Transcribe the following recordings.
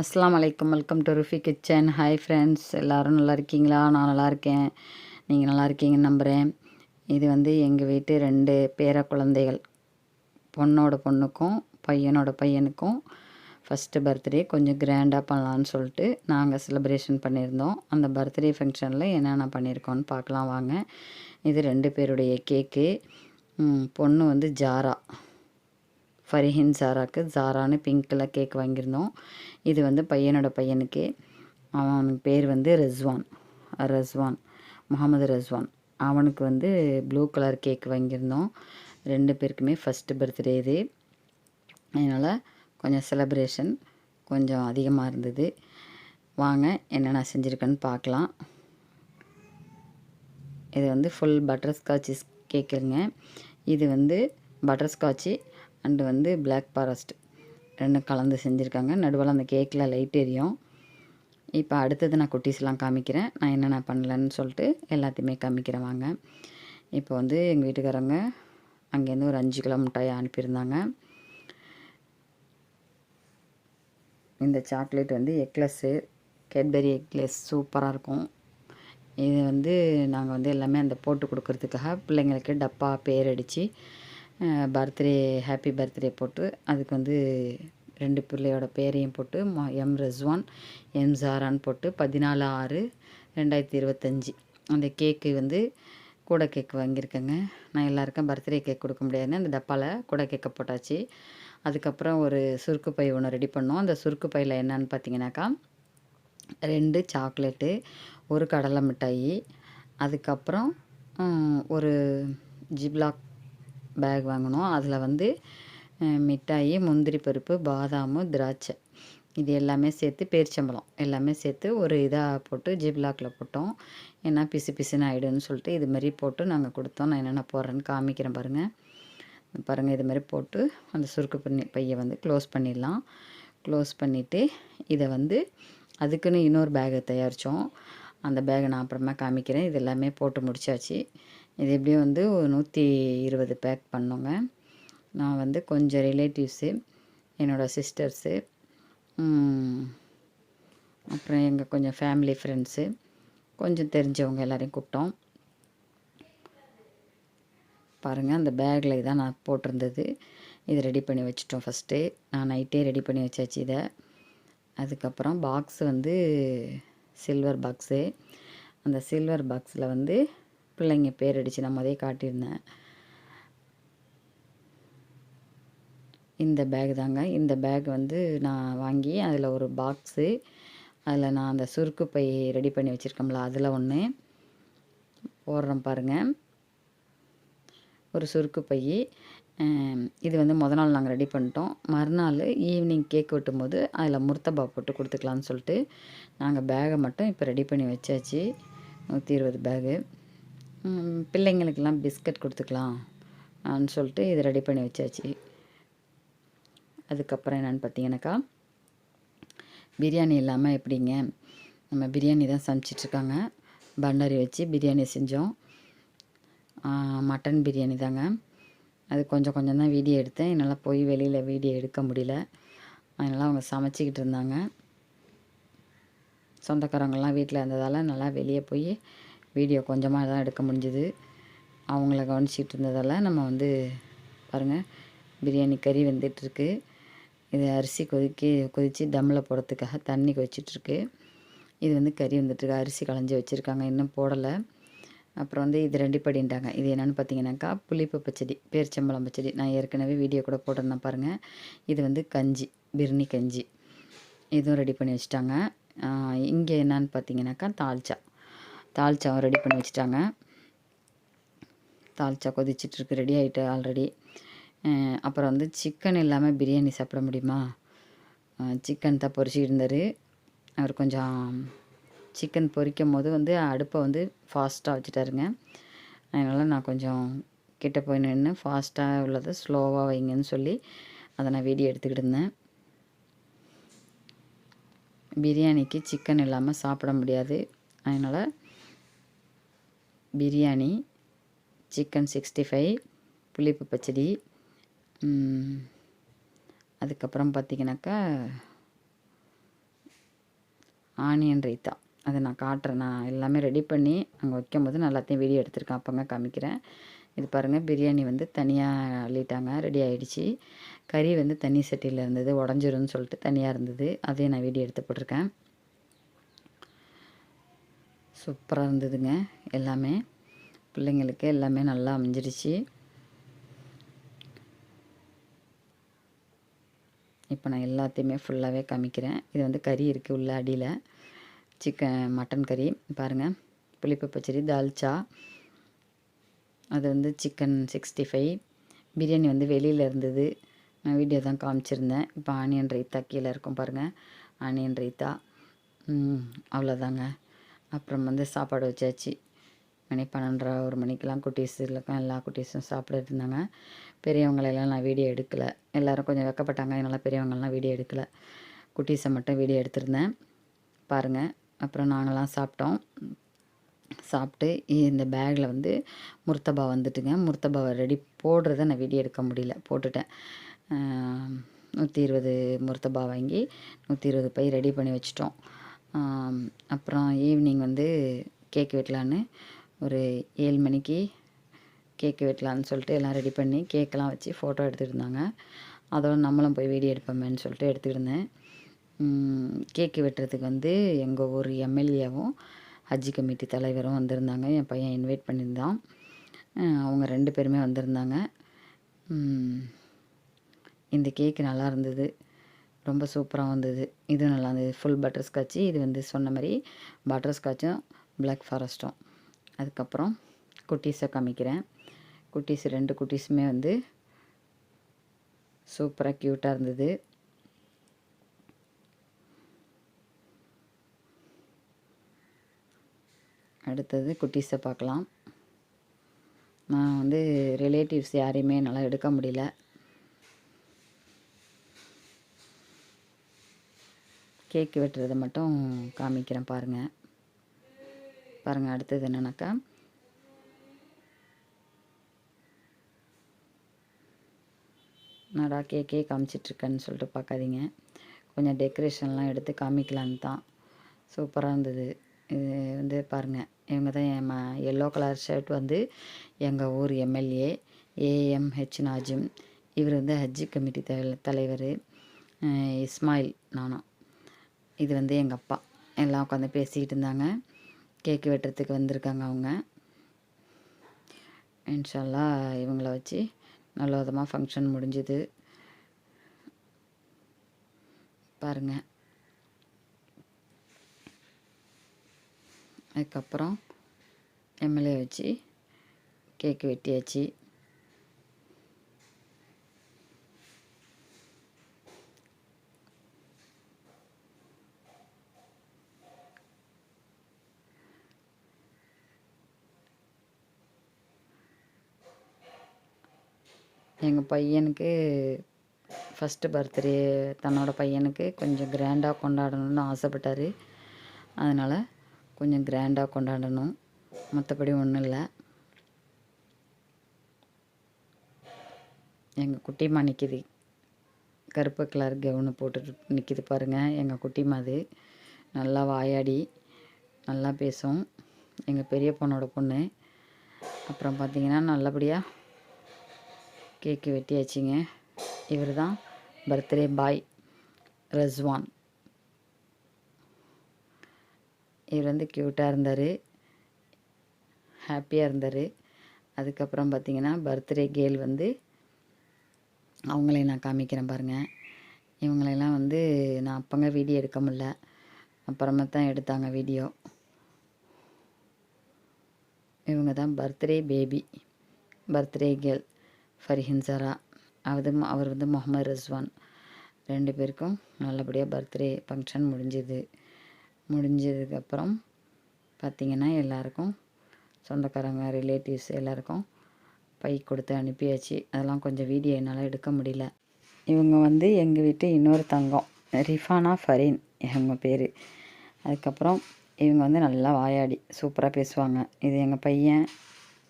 அஸ்லாம் வலைக்கம் welcome to Rufi kitchen hi friends எல்லோரும் நல்லா இருக்கீங்களா? நான் நல்லா இருக்கேன். நீங்கள் நல்லா இருக்கீங்கன்னு நம்புகிறேன் இது வந்து எங்கள் வீட்டு ரெண்டு பேர குழந்தைகள். பொண்ணோட பொண்ணுக்கும் பையனோட பையனுக்கும் ஃபஸ்ட்டு பர்த்டே கொஞ்சம் கிராண்டாக பண்ணலான்னு சொல்லிட்டு நாங்கள் செலிப்ரேஷன் பண்ணியிருந்தோம். அந்த பர்த்டே ஃபங்க்ஷனில் என்னென்ன பண்ணியிருக்கோன்னு பார்க்கலாம் வாங்க. இது ரெண்டு பேருடைய கேக்கு பொண்ணு வந்து ஜாரா. ஃபரிஹின் சாராக்கு ஜாரான்னு பிங்க் கலர் கேக் வாங்கியிருந்தோம். இது வந்து பையனோட பையனுக்கு. அவன் பேர் வந்து ரெஸ்வான். ரஸ்வான். முகமது ரஸ்வான். அவனுக்கு வந்து ப்ளூ கலர் கேக் வாங்கியிருந்தோம். ரெண்டு பேருக்குமே ஃபஸ்ட்டு பர்த்டே இது. அதனால் கொஞ்சம் செலப்ரேஷன் கொஞ்சம் அதிகமாக இருந்தது. வாங்க என்னென்ன செஞ்சுருக்கேன்னு பார்க்கலாம். இது வந்து ஃபுல் பட்டர்ஸ்காட்சி கேக்குங்க இது வந்து பட்டர்ஸ்காட்சி அண்டு வந்து பிளாக் ஃபாரஸ்ட் ரெண்டும் கலந்து செஞ்சுருக்காங்க. நடுவில் அந்த கேக்கில் லைட் எரியும். இப்போ அடுத்தது நான் குட்டீஸ்லாம் காமிக்கிறேன். நான் என்னென்ன பண்ணலன்னு சொல்லிட்டு எல்லாத்தையுமே காமிக்கிறேன் வாங்க. இப்போ வந்து எங்கள் வீட்டுக்காரங்க அங்கேருந்து ஒரு அஞ்சு கிலோ மிட்டாய் அனுப்பியிருந்தாங்க. இந்த சாக்லேட் வந்து எக்லஸ்ஸு கேட்பரி எக்லெஸ் சூப்பராக இருக்கும். இது வந்து நாங்கள் வந்து எல்லாமே அந்த போட்டு கொடுக்குறதுக்காக பிள்ளைங்களுக்கு டப்பா பேர் அடித்து பர்த்டே ஹாப்பி பர்த்டே போட்டு அதுக்கு வந்து ரெண்டு பிள்ளையோட பேரையும் போட்டு ம- எம் ரெஸ்வான் எம் ஜாரான்னு போட்டு பதினாலு ஆறு ரெண்டாயிரத்தி இருபத்தஞ்சி. அந்த கேக்கு வந்து கூட கேக் வாங்கியிருக்கேங்க. நான் எல்லாருக்கும் பர்த்டே கேக் கொடுக்க முடியாதுன்னு அந்த டப்பாவில் கூட கேக்கை போட்டாச்சு. அதுக்கப்புறம் ஒரு சுருக்கு பை ஒன்று ரெடி பண்ணோம். அந்த சுருக்கு பையில் என்னன்னு பார்த்தீங்கன்னாக்கா ரெண்டு சாக்லேட்டு ஒரு கடலை மிட்டாயி அதுக்கப்புறம் ஒரு ஜிப்லாக் பேக் வாங்கினோம் அதில் வந்து மிட்டாயி முந்திரி பருப்பு பாதாமு திராட்சை. இது எல்லாமே சேர்த்து பேரிச்சம்பழம். எல்லாமே சேர்த்து ஒரு இதாக போட்டு ஜிப்லாக்கில் போட்டோம். ஏன்னா பிசு பிசுன்னு ஆகிடும்னு சொல்லிட்டு இது மாதிரி போட்டு நாங்கள் கொடுத்தோம். நான் என்னென்ன போடுறேன்னு காமிக்கிறேன் பாருங்கள் பாருங்கள் இது மாதிரி போட்டு அந்த சுருக்கு பண்ணி பையை வந்து க்ளோஸ் பண்ணிடலாம். க்ளோஸ் பண்ணிவிட்டு இதை வந்து அதுக்குன்னு இன்னொரு பேகை தயாரித்தோம் அந்த பேகை நான் அப்புறமா காமிக்கிறேன். இது எல்லாமே போட்டு முடிச்சாச்சு. இது எப்படியும் வந்து ஒரு நூற்றி இருபது பேக் பண்ணோங்க. நான் வந்து கொஞ்சம் ரிலேட்டிவ்ஸு என்னோடய சிஸ்டர்ஸு அப்புறம் எங்கள் கொஞ்சம் ஃபேமிலி ஃப்ரெண்ட்ஸு கொஞ்சம் தெரிஞ்சவங்க எல்லோரையும் கூப்பிட்டோம். பாருங்கள் அந்த பேக்கில் இதான் நான் போட்டிருந்தது. இது ரெடி பண்ணி வச்சிட்டோம் ஃபஸ்ட்டு நான் நைட்டே ரெடி பண்ணி வச்சாச்சு இதை. அதுக்கப்புறம் பாக்ஸ் வந்து சில்வர் பாக்ஸு அந்த சில்வர் பாக்ஸில் வந்து பிள்ளைங்க பேர் அடித்து நான் முதே காட்டியிருந்தேன். இந்த பேக் தாங்க. இந்த பேக் வந்து நான் வாங்கி அதில் ஒரு பாக்ஸு அதில் நான் அந்த சுருக்கு பை ரெடி பண்ணி வச்சுருக்கோம்ல அதில் ஒன்று போடுறேன் பாருங்கள் ஒரு சுருக்கு பை. இது வந்து முத நாள் நாங்கள் ரெடி பண்ணிட்டோம். மறுநாள் ஈவினிங் கேக் வெட்டும்போது அதில் முர்த்தபா போட்டு கொடுத்துக்கலான்னு சொல்லிட்டு நாங்கள் பேகை மட்டும் இப்போ ரெடி பண்ணி வச்சாச்சு. நூற்றி இருபது பேகு பிள்ளைங்களுக்கெல்லாம் பிஸ்கட் கொடுத்துக்கலாம் சொல்லிட்டு இது ரெடி பண்ணி வச்சாச்சு. அதுக்கப்புறம் என்னென்னு பார்த்தீங்கன்னாக்கா பிரியாணி இல்லாமல் எப்படிங்க நம்ம பிரியாணி தான் சமைச்சிட்ருக்காங்க. பண்டாரி வச்சு பிரியாணி செஞ்சோம். மட்டன் பிரியாணி தாங்க. அது கொஞ்சம் கொஞ்சம் தான் வீடியோ எடுத்தேன். என்னால் போய் வெளியில் வீடியோ எடுக்க முடியல. அதனால் அவங்க சமைச்சிக்கிட்டு இருந்தாங்க. சொந்தக்காரங்கள்லாம் வீட்டில் இருந்ததால் நல்லா வெளியே போய் வீடியோ கொஞ்சமாக தான் எடுக்க முடிஞ்சுது. அவங்கள கவனிச்சிட்டு இருந்ததெல்லாம் நம்ம வந்து பாருங்கள் பிரியாணி கறி வந்துட்டுருக்கு. இது அரிசி கொதிக்கி கொதித்து தம்மில் போடுறதுக்காக தண்ணி கொதிச்சிட்ருக்கு இது வந்து கறி வந்துட்டுருக்கு. அரிசி களைஞ்சி வச்சுருக்காங்க. இன்னும் போடலை. அப்புறம் வந்து இது ரெண்டு படின்ட்டாங்க. இது என்னென்னு பார்த்தீங்கன்னாக்கா புளிப்பு பச்சடி பேரிச்சம்பழம் பச்சடி. நான் ஏற்கனவே வீடியோ கூட போட்டிருந்தேன் பாருங்கள் இது வந்து கஞ்சி பிரியாணி கஞ்சி. இதுவும் ரெடி பண்ணி வச்சுட்டாங்க. இங்கே என்னன்னு பார்த்தீங்கன்னாக்கா தால்ச்சா. தால்ச்சாவும் ரெடி பண்ணி வச்சுட்டாங்க. தால்ச்சா கொதிச்சிட்ருக்கு ரெடி ஆகிட்டு ஆல்ரெடி அப்புறம் வந்து சிக்கன் இல்லாமல் பிரியாணி சாப்பிட முடியுமா? சிக்கன் தான் பொரிச்சிட்டு இருந்தார். அவர் கொஞ்சம் சிக்கன் பொரிக்கும் போது வந்து அடுப்பை வந்து ஃபாஸ்ட்டாக வச்சுட்டாருங்க. அதனால் நான் கொஞ்சம் கிட்டே போய் நின்று ஃபாஸ்ட்டாக உள்ளதை ஸ்லோவாக வைங்கன்னு சொல்லி அதை நான் வீடியோ எடுத்துக்கிட்டு இருந்தேன். பிரியாணிக்கு சிக்கன் இல்லாமல் சாப்பிட முடியாது. அதனால் பிரியாணி சிக்கன் சிக்ஸ்டி ஃபைவ் புளிப்பு பச்சடி அதுக்கப்புறம் பார்த்திங்கனாக்கா ஆனியன் ரைத்தா. அதை நான் காட்டுறேன். நான் எல்லாமே ரெடி பண்ணி அங்கே வைக்கும் போது நான் எல்லாத்தையும் வீடியோ எடுத்திருக்கேன். அப்போங்க காமிக்கிறேன். இது பாருங்கள் பிரியாணி வந்து தனியாக அள்ளிட்டாங்க. ரெடி ஆகிடுச்சி கறி வந்து தண்ணி சட்டியில் இருந்தது. உடஞ்சிரும்னு சொல்லிட்டு தனியாக இருந்தது. அதையும் நான் வீடியோ எடுத்து போட்டிருக்கேன். சூப்பராக இருந்ததுங்க. எல்லாமே. பிள்ளைங்களுக்கு எல்லாமே நல்லா அமைஞ்சிருச்சு. இப்போ நான் எல்லாத்தையுமே ஃபுல்லாகவே காமிக்கிறேன். இது வந்து கறி இருக்குது உள்ள அடியில். சிக்கன் மட்டன் கறி. பாருங்கள் புளிப்பு பச்சடி தால்ச்சா. அது வந்து சிக்கன் சிக்ஸ்டி ஃபைவ் பிரியாணி வந்து வெளியில் இருந்தது. நான் வீடியோ தான் காமிச்சிருந்தேன். இப்போ ஆனியன் ரைத்தா கீழே இருக்கும் பாருங்கள் ஆனியன் ரைத்தா. அவ்வளோதாங்க அப்புறம் வந்து சாப்பாடு வச்சாச்சு. மணி பன்னெண்டரை ஒரு மணிக்கெலாம் குட்டீஸ் இல்லைக்கா எல்லா குட்டீஸும் சாப்பிட்டு இருந்தாங்க. பெரியவங்களெல்லாம் நான் வீடியோ எடுக்கலை. எல்லோரும் கொஞ்சம் வெக்கப்பட்டாங்க. என்னால் பெரியவங்களாம் வீடியோ எடுக்கலை. குட்டீஸை மட்டும் வீடியோ எடுத்திருந்தேன். பாருங்கள் அப்புறம் நாங்களாம் சாப்பிட்டோம். சாப்பிட்டு இந்த பேக்கில் வந்து முர்த்தபா வந்துட்டுங்க. முர்த்தபாவை ரெடி போடுறத நான் வீடியோ எடுக்க முடியல. போட்டுட்டேன். நூற்றி இருபது முர்த்தபா வாங்கி நூற்றி இருபது பை ரெடி பண்ணி வச்சிட்டோம். அப்புறம் ஈவினிங் வந்து கேக் வெட்டலான்னு ஒரு ஏழு மணிக்கு கேக்கு வெட்டலான்னு சொல்லிட்டு எல்லாம் ரெடி பண்ணி கேக்கெலாம் வச்சு ஃபோட்டோ எடுத்துகிட்டு இருந்தாங்க. அதோட நம்மளும் போய் வீடியோ எடுப்போமேன்னு சொல்லிட்டு எடுத்துக்கிட்டு கேக்கு வெட்டுறதுக்கு வந்து எங்கள் ஊர் எம்எல்ஏவும் ஹஜ்ஜி கமிட்டி தலைவரும் வந்திருந்தாங்க. என் பையன் இன்வைட் பண்ணியிருந்தான். அவங்க ரெண்டு பேருமே வந்திருந்தாங்க. இந்த கேக்கு நல்லா இருந்தது. ரொம்ப சூப்பராக வந்தது. இது நல்லா இருந்தது. ஃபுல் பட்டர் ஸ்காட்சி இது வந்து சொன்ன மாதிரி பட்டர் ஸ்காட்சும் பிளாக் ஃபாரஸ்ட்டும் அதுக்கப்புறம் குட்டீஸை காமிக்கிறேன். குட்டீஸ் ரெண்டு குட்டீஸுமே வந்து சூப்பராக க்யூட்டாக இருந்தது. அடுத்தது குட்டீஸை பார்க்கலாம். நான் வந்து ரிலேட்டிவ்ஸ் யாரையுமே என்னால் எடுக்க முடியல. கேக்கு வெட்டுறதை மட்டும் காமிக்கிறேன் பாருங்கள் பாருங்கள் அடுத்தது என்னென்னாக்கா? நடா கேக்கே காமிச்சிட்ருக்கேன்னு சொல்லிட்டு பார்க்காதீங்க. கொஞ்சம் டெக்கரேஷன்லாம் எடுத்து காமிக்கலான்னு தான். சூப்பராக இருந்தது. இது வந்து பாருங்கள் இவங்க தான் என் ம எல்லோ கலர் ஷர்ட் வந்து எங்கள் ஊர் எம்எல்ஏ ஏஎம்ஹெச் நாஜிம். இவர் வந்து ஹஜ்ஜி கமிட்டி தலைவர். இஸ்மாயில் நானும். இது வந்து எங்கள் அப்பா. எல்லாம் உட்காந்து பேசிக்கிட்டு இருந்தாங்க. கேக்கு வெட்டுறதுக்கு வந்திருக்காங்க அவங்க. இன்ஷால்லா இவங்கள வச்சு நல்ல விதமாக ஃபங்க்ஷன் முடிஞ்சுது. பாருங்கள் அதுக்கப்புறம் எம்எல்ஏ வச்சு கேக்கு வெட்டியாச்சு. எங்கள் பையனுக்கு ஃபஸ்ட்டு பர்த்டே தன்னோட பையனுக்கு கொஞ்சம் கிராண்டாக கொண்டாடணும்னு ஆசைப்பட்டார். அதனால் கொஞ்சம் கிராண்டாக கொண்டாடணும். மற்றபடி ஒன்றும் இல்லை. எங்கள் குட்டிமா நிற்கிது கருப்பு கலர் கவுனு போட்டுட்டு நிற்கிது பாருங்கள் எங்கள் குட்டிமா அது. நல்லா வாயாடி நல்லா பேசும். எங்கள் பெரிய பொண்ணோட பொண்ணு. அப்புறம் பார்த்திங்கன்னா நல்லபடியாக கேக்கு வெட்டியாச்சுங்க. இவர் தான் பர்த்டே பாய் ரஸ்வான் இவர் வந்து க்யூட்டாக இருந்தார். ஹாப்பியாக இருந்தார். அதுக்கப்புறம் பார்த்திங்கன்னா பர்த்டே கேர்ள் வந்து அவங்களையும் நான் காமிக்கிறேன் பாருங்கள் இவங்களெல்லாம் வந்து நான் அப்போங்க வீடியோ எடுக்க முடில அப்புறமா தான் எடுத்தாங்க வீடியோ இவங்க தான் birthday baby birthday girl Farihin Sara அது அவர் வந்து முகமது ரிஸ்வான். ரெண்டு பேருக்கும் நல்லபடியாக பர்த்டே ஃபங்க்ஷன் முடிஞ்சுது. முடிஞ்சதுக்கப்புறம் பார்த்திங்கன்னா எல்லாருக்கும் சொந்தக்காரங்க ரிலேட்டிவ்ஸ் எல்லாருக்கும் பை கொடுத்து அனுப்பியாச்சு. அதெல்லாம் கொஞ்சம் வீடியோ என்னால் எடுக்க முடியல. இவங்க வந்து எங்கள் வீட்டு இன்னொரு தங்கம் ரிஃபானா ஃபரீன் இவங்க பேர். அதுக்கப்புறம் இவங்க வந்து நல்லா வாயாடி சூப்பராக பேசுவாங்க. இது எங்கள் பையன்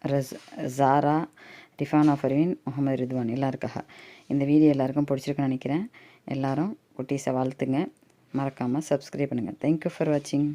ரஸ் ஜாரா ரிஃபானா ஃபர்வீன் முகமது ரிதுவான் எல்லாருக்காக. இந்த வீடியோ எல்லாருக்கும் பிடிச்சிருக்குன்னு நினைக்கிறேன். எல்லோரும் குட்டீஸை வாழ்த்துங்க. மறக்காமல் சப்ஸ்கிரைப் பண்ணுங்கள் தேங்க்யூ ஃபார் வாட்சிங்